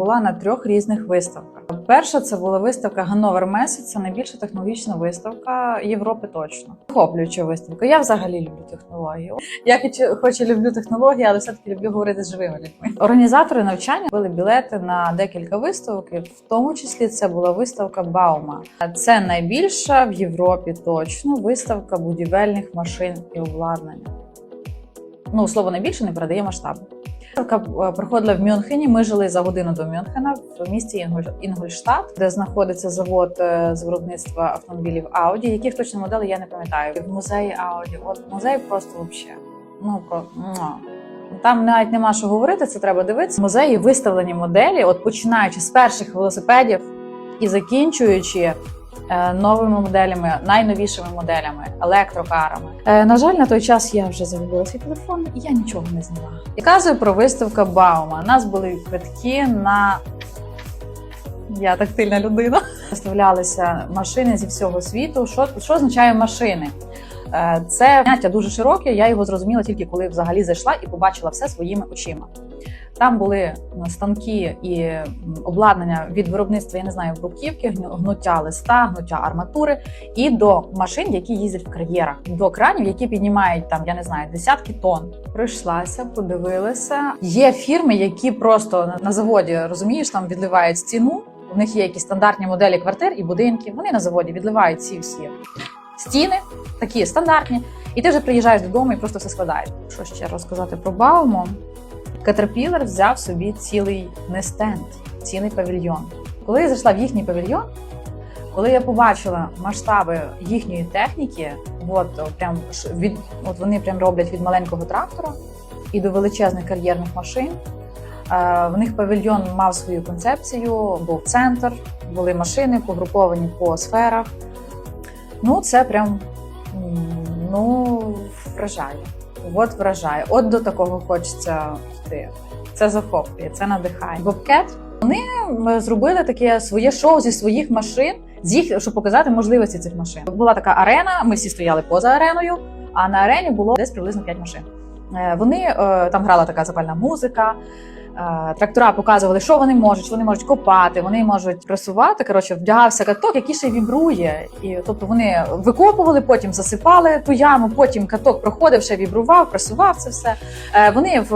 була на трьох різних виставках. Перша це була виставка Ганновер Месяць, це найбільша технологічна виставка Європи точно. Захоплююча виставка. Я взагалі люблю технології. Я хоч- і люблю технології, але все-таки люблю говорити з живими людьми. Організатори навчання були білети на декілька виставок, в тому числі це була виставка Баума. Це найбільша в Європі точно виставка будівельних машин і обладнання. Ну, слово найбільше не передає масштабу. Виставка е, проходила в Мюнхені. Ми жили за годину до Мюнхена в місті Інгуль- Інгольштадт, де знаходиться завод е, з виробництва автомобілів Audi. Яких точно моделей я не пам'ятаю. В музеї Audi. От музей просто вообще. Ну про там навіть нема що говорити. Це треба дивитися. Музеї виставлені моделі, от починаючи з перших велосипедів і закінчуючи. Е, Новими моделями, найновішими моделями, електрокарами. Е, на жаль, на той час я вже загубила свій телефон, і я нічого не зняла. І казую про виставку Баума. У нас були квитки на я тактильна людина. Виставлялися машини зі всього світу. Що, що означає машини? Е, Це поняття дуже широке. Я його зрозуміла тільки коли взагалі зайшла і побачила все своїми очима. Там були станки і обладнання від виробництва, я не знаю, бруківки, гну- гнуття листа, гнуття арматури, і до машин, які їздять в кар'єрах, до кранів, які піднімають там, я не знаю, десятки тонн. Прийшлася, подивилася. Є фірми, які просто на заводі розумієш, там відливають стіну. У них є якісь стандартні моделі квартир і будинків. Вони на заводі відливають ці всі стіни, такі стандартні. І ти вже приїжджаєш додому і просто все складаєш. Що ще розказати про Бауму? Caterpillar взяв собі цілий не стенд, цілий павільйон. Коли я зайшла в їхній павільйон, коли я побачила масштаби їхньої техніки, от прям від от вони прям роблять від маленького трактора і до величезних кар'єрних машин. Е, В них павільйон мав свою концепцію, був центр, були машини погруповані по сферах. Ну, це прям ну, вражає. От вражає. От до такого хочеться йти. Це захоплює, це надихає. Бобкет вони зробили таке своє шоу зі своїх машин, з їх, щоб показати можливості цих машин. Була така арена, ми всі стояли поза ареною, а на арені було десь приблизно 5 машин. Е, Вони е, там грала така запальна музика. е, Трактора показували, що вони можуть. Вони можуть копати, вони можуть пресувати. Коротше, вдягався каток, який ще вібрує. І тобто вони викопували, потім засипали ту яму, потім каток проходив, ще вібрував, пресував це все. Вони в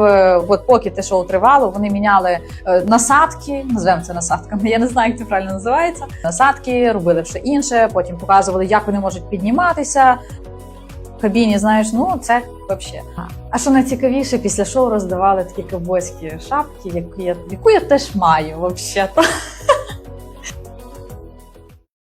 от поки те шоу тривало, вони міняли насадки, називаємо це насадками. Я не знаю, як це правильно називається. Насадки робили все інше. Потім показували, як вони можуть підніматися. Кабіні, знаєш, ну це взагалі. А що найцікавіше, після шоу роздавали такі ковбойські шапки, яку я, яку я теж маю, взагалі.